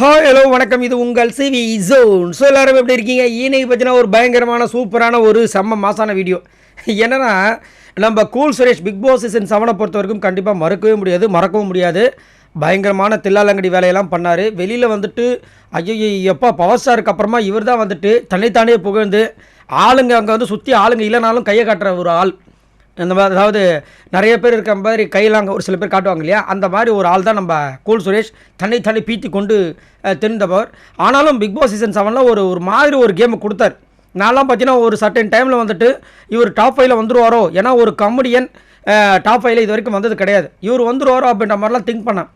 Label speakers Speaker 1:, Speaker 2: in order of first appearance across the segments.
Speaker 1: Hi hello வணக்கம். இது உங்கள் சிவி ஜோன் ஸோ எல்லாரும் எப்படி இருக்கீங்க? இன்னைக்கு பார்த்தீங்கன்னா ஒரு பயங்கரமான சூப்பரான ஒரு செம்ம மாசான வீடியோ என்னன்னா நம்ம cool Suresh Bigg Boss season செவனை பொறுத்த வரைக்கும் கண்டிப்பாக மறக்கவே முடியாது மறக்கவும் முடியாது. பயங்கரமான தில்லாலங்கடி வேலையெல்லாம் பண்ணார். வெளியில் வந்துட்டு ஐயோ எப்போ பவர் ஸ்டாருக்கு அப்புறமா இவர் தான் வந்துட்டு தன்னைத்தானே புகழ்ந்து ஆளுங்க அங்கே வந்து சுற்றி ஆளுங்க இல்லைனாலும் கையை காட்டுற ஒரு ஆள். இந்த மாதிரி அதாவது நிறைய பேர் இருக்க மாதிரி கையில் அங்கே ஒரு சில பேர் காட்டுவாங்க இல்லையா? அந்த மாதிரி ஒரு ஆள் தான் நம்ம கூல் சுரேஷ். தன்னை தன்னை பீத்தி கொண்டு தெரிந்தவர். ஆனாலும் பிக் பாஸ் சீசன் செவனில் ஒரு ஒரு மாதிரி ஒரு கேமு கொடுத்தார். நான்லாம் பார்த்தீங்கன்னா ஒரு சர்டன் டைமில் வந்துட்டு இவர் டாப் ஃபைவ்ல வந்துருவாரோ? ஏன்னா ஒரு கமெடியன் டாப் ஃபைவ்ல இது வரைக்கும் வந்தது கிடையாது. இவர் வந்துருவாரோ அப்படின்ற மாதிரிலாம் திங்க் பண்ணேன்.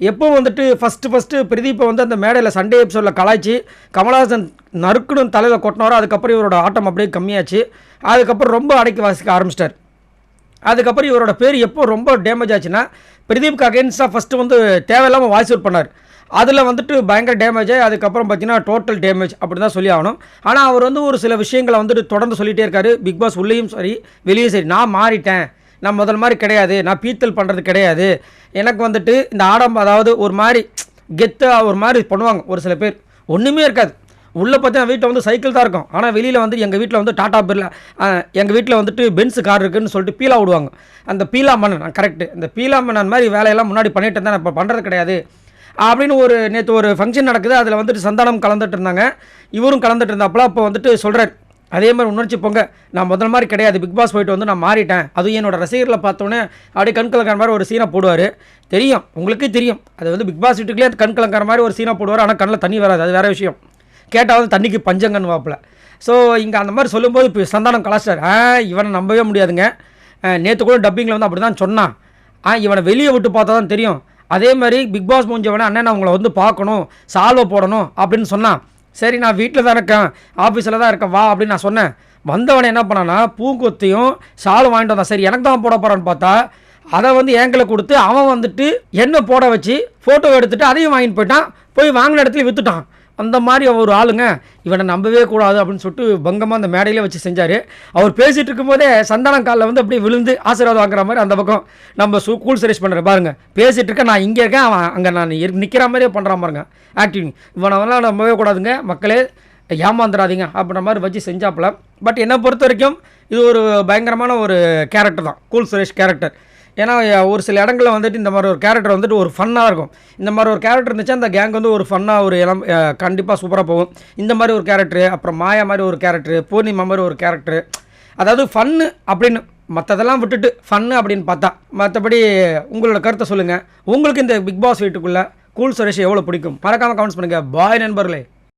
Speaker 1: எப்போ வந்துட்டு ஃபஸ்ட்டு ஃபஸ்ட்டு பிரதீப்பை வந்து அந்த மேடையில் சண்டே எபிசோடில் கலாய்ச்சி கமலஹாசன் நறுக்குன்னு தலையில் கொட்டினாரோ அதுக்கப்புறம் இவரோட ஆட்டம் அப்படியே கம்மியாச்சு. அதுக்கப்புறம் ரொம்ப அடைக்க வாசிக்க ஆரம்பிச்சிட்டார். அதுக்கப்புறம் இவரோட பேர் எப்போ ரொம்ப டேமேஜ் ஆச்சுன்னா பிரதீப்க்கு அகேன்ஸ்டாக ஃபஸ்ட்டு வந்து தேவையில்லாமல் வாய்ஸ் அவுட் பண்ணார். அதில் வந்துட்டு பயங்கர டேமேஜ் அதுக்கப்புறம் பார்த்தீங்கன்னா டோட்டல் டேமேஜ் அப்படி தான் சொல்லி ஆகணும். ஆனால் அவர் வந்து ஒரு சில விஷயங்களை வந்துட்டு தொடர்ந்து சொல்லிகிட்டே இருக்காரு. பிக் பாஸ் உள்ளேயும் சரி வெளியும் சரி நான் மாறிட்டேன். நான் முதல் மாதிரி கிடையாது. நான் பீத்தல் பண்ணுறது கிடையாது. எனக்கு வந்துட்டு இந்த ஆடம்பம் அதாவது ஒரு மாதிரி கெத்தாக ஒரு மாதிரி பண்ணுவாங்க ஒரு சில பேர். ஒன்றுமே இருக்காது. உள்ளே பார்த்தீங்கன்னா வீட்டில் வந்து சைக்கிள் தான் இருக்கும். ஆனால் வெளியில் வந்து எங்கள் வீட்டில் வந்து டாடா பிர்லா எங்கள் வீட்டில் வந்துட்டு பென்ஸ் கார் இருக்குதுன்னு சொல்லிட்டு பீலா விடுவாங்க. அந்த பீலா மன்னன் கரெக்டு இந்த பீலா மன்னன் மாதிரி வேலையெல்லாம் முன்னாடி பண்ணிட்டு இருந்தேன். இப்போ பண்ணுறது கிடையாது. அப்படின்னு ஒரு நேற்று ஒரு ஃபங்க்ஷன் நடக்குது. அதில் வந்துட்டு சந்தானம் கலந்துட்டு இருந்தாங்க. இவரும் கலந்துட்டு இருந்தாப்புல அப்போ வந்துட்டு சொல்கிறார் அதே மாதிரி உணர்ச்சி பொங்க. நான் முதல் மாதிரி கிடையாது. பிக் பாஸ் போயிட்டு வந்து நான் மாறிட்டேன். அதுவும் என்னோடய ரசிகர்களை பார்த்தோன்னே அப்படியே கண் மாதிரி ஒரு சீனை போடுவார். தெரியும். உங்களுக்கே தெரியும். அது வந்து பிக் பாஸ் வீட்டுக்குள்ளே கண் கலக்கிற மாதிரி ஒரு சீனை போடுவார். ஆனால் கண்ணில் தண்ணி வராது. அது வேறு விஷயம். கேட்டால் வந்து தண்ணிக்கு பஞ்சங்கன்னு வாப்பில் ஸோ இங்கே அந்த மாதிரி சொல்லும்போது இப்போ சந்தானம் கலாச்சார் ஆ இவனை நம்பவே முடியாதுங்க. நேற்று கூட டப்பிங்கில் வந்து அப்படி தான் சொன்னான். ஆ இவனை வெளியே விட்டு பார்த்தா தான் தெரியும். அதே மாதிரி பிக் பாஸ் முடிஞ்சவனே அண்ணன் நான் உங்களை வந்து பார்க்கணும் சால்வை போடணும் அப்படின்னு சொன்னான். சரி நான் வீட்டில் தான் இருக்கேன். ஆஃபீஸில் தான் இருக்கேன் வா அப்படின்னு நான் சொன்னேன். வந்தவனை என்ன பண்ணான்னா பூங்கொத்தையும் சால் வாங்கிட்டு வந்தான். சரி எனக்கு தான் போட போகிறான்னு பார்த்தா அதை வந்து ஏங்கில கொடுத்து அவன் வந்துட்டு என்ன போட வச்சு ஃபோட்டோ எடுத்துகிட்டு அதையும் வாங்கிட்டு போயிட்டான். போய் வாங்கின இடத்துல விற்றுட்டான் அந்த மாதிரி ஒரு ஆளுங்க. இவனை நம்பவே கூடாது அப்படின்னு சொல்லிட்டு பங்கமாக அந்த மேடையிலே வச்சு செஞ்சார். அவர் பேசிகிட்டு இருக்கும்போதே சந்தானம் காலில் வந்து அப்படியே விழுந்து ஆசீர்வாதம் வாங்குற மாதிரி அந்த பக்கம் நம்ம சு கூல் சர்வீஸ் பண்ணுற பாருங்க. பேசிகிட்டு இருக்கேன் நான் இங்கே இருக்கேன் அவன் அங்கே நான் நிற்கிற மாதிரியே பண்ணுறான் பாருங்க. ஆக்டிவிங் இவனவெல்லாம் நம்பவே கூடாதுங்க. மக்களே ஏமாந்துடாதீங்க அப்படின்ற மாதிரி வச்சு செஞ்சாப்புல. பட் என்னை பொறுத்த வரைக்கும் இது ஒரு பயங்கரமான ஒரு கேரக்டர் தான். கூல் சுரேஷ் கேரக்டர் ஏன்னா ஒரு சில இடங்களில் வந்துட்டு இந்த மாதிரி ஒரு கேரக்டர் வந்துட்டு ஒரு ஃபன்னாக இருக்கும். இந்த மாதிரி ஒரு கேரக்டர் இருந்துச்சு அந்த கேங் வந்து ஒரு ஃபன்னாக ஒரு இளம் கண்டிப்பாக சூப்பராக போகும். இந்த மாதிரி ஒரு கேரக்டரு அப்புறம் மாயா மாதிரி ஒரு கேரக்டரு பூர்ணிமா மாதிரி ஒரு கேரக்டரு அதாவது ஃபன்னு அப்படின்னு மற்றதெல்லாம் விட்டுட்டு ஃபன்னு அப்படின்னு பார்த்தா மற்றபடி உங்களோட கருத்தை சொல்லுங்கள் உங்களுக்கு இந்த பிக் பாஸ் வீட்டுக்குள்ளே கூல் சுரேஷ் எவ்வளோ பிடிக்கும்? மறக்காமல் கமெண்ட்ஸ் பண்ணுங்கள் பாய் நண்பர்களே.